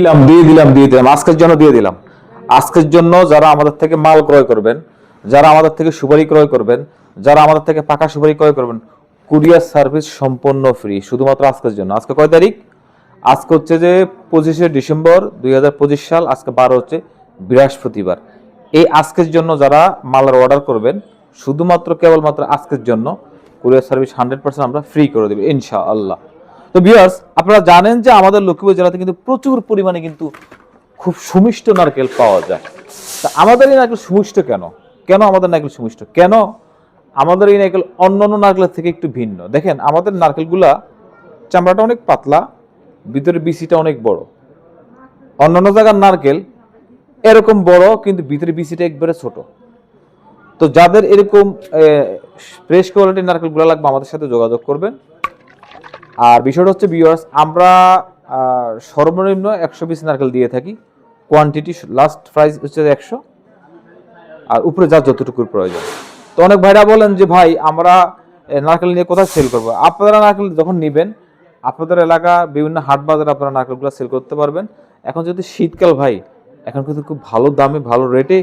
দিলাম, দিয়ে দিলাম দিয়ে দিলাম। আজকের জন্য দিয়ে দিলাম। আজকের জন্য যারা আমাদের থেকে মাল ক্রয় করবেন, যারা আমাদের থেকে সুপারি ক্রয় করবেন, যারা আমাদের থেকে পাকা সুপারি ক্রয় করবেন, কুরিয়ার সার্ভিস সম্পূর্ণ ফ্রি, শুধুমাত্র আজকের জন্য। আজকে কয় তারিখ? আজকে হচ্ছে যে পঁচিশে ডিসেম্বর দুই হাজার পঁচিশ সাল, আজকে বারো হচ্ছে বৃহস্পতিবার। এই আজকের জন্য যারা মালের অর্ডার করবেন, শুধুমাত্র কেবলমাত্র আজকের জন্য কুরিয়ার সার্ভিস হান্ড্রেড আমরা ফ্রি করে দেবো, ইনশাআল্লাহ। তো বিয়ার্স আপনারা জানেন যে আমাদের লক্ষ্মীপুর জেলাতে কিন্তু প্রচুর পরিমাণে কিন্তু খুব সুমিষ্ট নারকেল পাওয়া যায়। তা আমাদের এই নারকেল সুমিষ্ট কেন? কেন আমাদের নারকেল সুমিষ্ট? কেন আমাদের এই নারকেল অন্য অন্য নারকেলের থেকে একটু ভিন্ন? দেখেন, আমাদের নারকেলগুলা চামড়াটা অনেক পাতলা, ভিতরে বিসিটা অনেক বড়। অন্যান্য জায়গার নারকেল এরকম বড়, কিন্তু ভিতরে বিসিটা একবারে ছোট। তো যাদের এরকম ফ্রেশ কোয়ালিটির নারকেলগুলো লাগবে, আমাদের সাথে যোগাযোগ করবেন। আর বিষয়টা হচ্ছে ভিউয়ার্স আমরা সর্বনিম্ন একশো পিস নারকেল দিয়ে থাকি। কোয়ান্টিটি লাস্ট প্রাইস হচ্ছে একশো। আর উপরে যা যতটুকুর প্রয়োজন। তো অনেক ভাইরা বলেন যে, ভাই, আমরা নারকেল নিয়ে কোথায় সেল করব? আপনারা নারকেল যখন নেবেন, আপনাদের এলাকা বিভিন্ন হাট বাজারে আপনারা নারকেলগুলো সেল করতে পারবেন। এখন যদি শীতকাল, ভাই, এখন কিন্তু খুব ভালো দামে, ভালো রেটে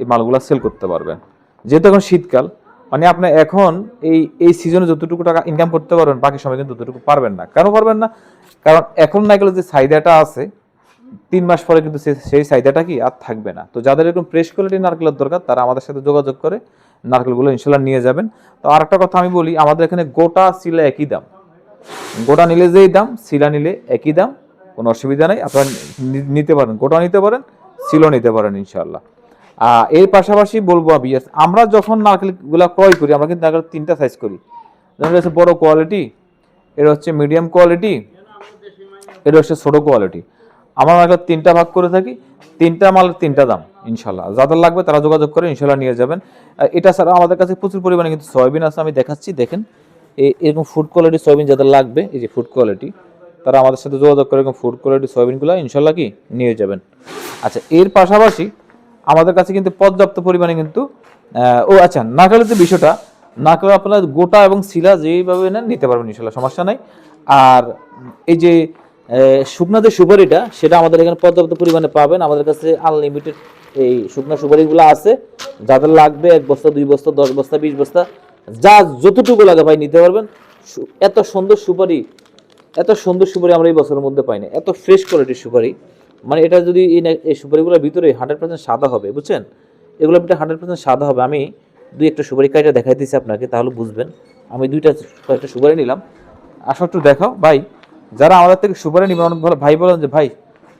এই মালগুলো সেল করতে পারবেন। যেহেতু এখন শীতকাল মানে আপনি এখন এই এই সিজনে যতটুকু টাকা ইনকাম করতে পারবেন, বাকি সময় কিন্তু ততটুকু পারবেন না। কেন পারবেন না? কারণ এখন নারকেলের যে চাহিদাটা আছে, তিন মাস পরে কিন্তু সেই চাহিদাটা কি আর থাকবে না। তো যাদের এরকম ফ্রেশ কোয়ালিটি নারকেলের দরকার, তারা আমাদের সাথে যোগাযোগ করে নারকেলগুলো ইনশাল্লাহ নিয়ে যাবেন। তো আরেকটা কথা আমি বলি, আমাদের এখানে গোটা শিলা একই দাম। গোটা নিলে যেই দাম, শিলা নিলে একই দাম, কোনো অসুবিধা নেই। আপনারা নিতে পারেন, গোটা নিতে পারেন সিলও নিতে পারেন ইনশাল্লাহ। এর পাশাপাশি বলব আমি আমরা যখন নারকেলগুলো ক্রয় করি, আমরা কিন্তু নারকেল তিনটা সাইজ করি। যেমন হচ্ছে বড় কোয়ালিটি এটা হচ্ছে মিডিয়াম কোয়ালিটি এটা হচ্ছে ছোট কোয়ালিটি আমরা নারকেল তিনটা ভাগ করে থাকি, তিনটা মালের তিনটা দাম, ইনশাল্লাহ। যাদের লাগবে তারা যোগাযোগ করে ইনশাল্লাহ নিয়ে যাবেন। এটা ছাড়া আমাদের কাছে প্রচুর পরিমাণে কিন্তু সয়াবিন আছে, আমি দেখাচ্ছি, দেখেন। এরকম ফুড কোয়ালিটি সয়াবিন যাদের লাগবে, এই যে ফুড কোয়ালিটি তারা আমাদের সাথে যোগাযোগ করে এরকম ফুড কোয়ালিটি সয়াবিনগুলো ইনশাল্লাহ কি, নিয়ে যাবেন। আচ্ছা এর পাশাপাশি আমাদের কাছে কিন্তু পর্যাপ্ত পরিমাণে কিন্তু ও আচ্ছা নারকেলের যে বিষয়টা নারকেল আপনার গোটা এবং শিলা যেইভাবে নেন নিতে পারবেন ইনশাল্লাহ সমস্যা নাই। আর এই যে শুকনা যে সুপারিটা, সেটা আমাদের এখানে পর্যাপ্ত পরিমাণে পাবেন। আমাদের কাছে আনলিমিটেড এই শুকনা সুপারিগুলো আছে। যাদের লাগবে এক বস্তা, দুই বস্তা, দশ বস্তা, বিশ বস্তা, যা যতটুকু লাগে ভাই নিতে পারবেন। এত সুন্দর সুপারি, এত সুন্দর সুপারি আমরা এই বছরের মধ্যে পাই না এত ফ্রেশ কোয়ালিটির সুপারি। মানে এটা যদি এই সুপারিগুলোর ভিতরে হান্ড্রেড পার্সেন্ট সাদা হবে, বুঝছেন? এগুলোর ভিতরে হান্ড্রেড পার্সেন্ট সাদা হবে। আমি দুই একটা সুপারি কাইটা দেখাই দিচ্ছি আপনাকে, তাহলে বুঝবেন। আমি দুইটা কয়েকটা সুপারি নিলাম। আসো একটু দেখাও। ভাই, যারা আমাদের থেকে সুপারি নিবেন অনেক ভালো ভাই বলেন যে, ভাই,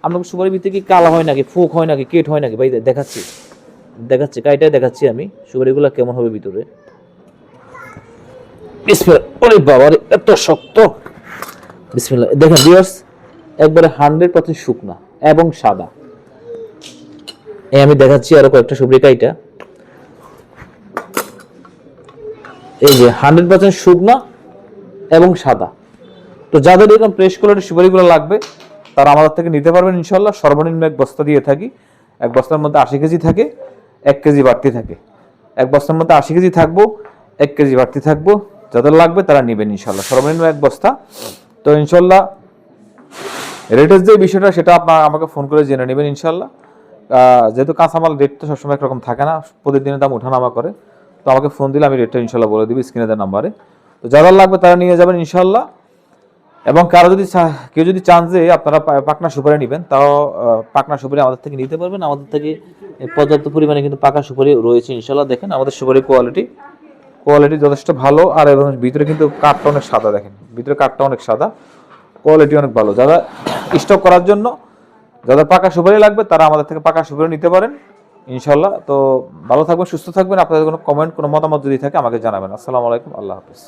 আপনার সুপারির ভিতরে কি কালা হয় নাকি? ফুক হয় নাকি? কেট হয় নাকি? ভাই দেখাচ্ছি। দেখাচ্ছি কাইটাই দেখাচ্ছি আমি সুপারিগুলো কেমন হবে ভিতরে। বিসমিল্লাহ। ওরে বাবা এত শক্ত। বিসমিল্লাহ। দেখেন ভিউয়ার্স একবারে হান্ড্রেড পার্সেন্ট শুকনা। এবং সাদা। এই আমি দেখাচ্ছি আরও কয়েকটা সুপারি এটা। এই যে হান্ড্রেড পার্সেন্ট শুকনা এবং সাদা। তো যাদের এরকম প্রেস কোয়ালিটির সুপারিগুলো লাগবে, তারা আমাদের থেকে নিতে পারবেন ইনশাল্লাহ সর্বনিম্ন এক বস্তা দিয়ে থাকি। এক বস্তার মধ্যে আশি কেজি থাকে, এক কেজি বাড়তি থাকে। এক বস্তার মধ্যে আশি কেজি থাকব, এক কেজি বাড়তি থাকব। যাদের লাগবে তারা নেবেন ইনশাল্লাহ সর্বনিম্ন এক বস্তা। তো ইনশাল্লাহ রেটের যে বিষয়টা, সেটা আপনার আমাকে ফোন করে জেনে নেবেন ইনশাল্লাহ। যেহেতু কাঁচামাল রেট তো সবসময় একরকম থাকে না, প্রতিদিনের দাম ওঠানামা করে। তো আমাকে ফোন দিলে আমি রেটটা ইনশাল্লাহ বলে দিবি স্ক্রিনে দেওয়ার নাম্বারে তো যারা লাগবে তারা নিয়ে যাবেন ইনশাল্লাহ। এবং কারও যদি কেউ যদি চান যে আপনারা পাকনা সুপারি নেবেন তাও পাকনা সুপারি আমাদের থেকে নিতে পারবেন। আমাদের থেকে পর্যাপ্ত পরিমাণে কিন্তু পাকা সুপারি রয়েছে ইনশাল্লাহ। দেখেন আমাদের সুপারি কোয়ালিটি কোয়ালিটি যথেষ্ট ভালো। আর এবং ভিতরে কিন্তু কাঠটা অনেক সাদা, দেখেন। ভিতরে কাঠটা অনেক সাদা কোয়ালিটি অনেক ভালো। যারা স্টক করার জন্য। যাদের পাকা সুপারি লাগবে, তারা আমাদের থেকে পাকা সুপারি নিতে পারেন ইনশাল্লাহ তো ভালো থাকবেন, সুস্থ থাকবেন। আপনাদের কোনো কমেন্ট কোনো মতামত যদি থাকে, আমাকে জানাবেন। আসসালামু আলাইকুম, আল্লাহ হাফিজ।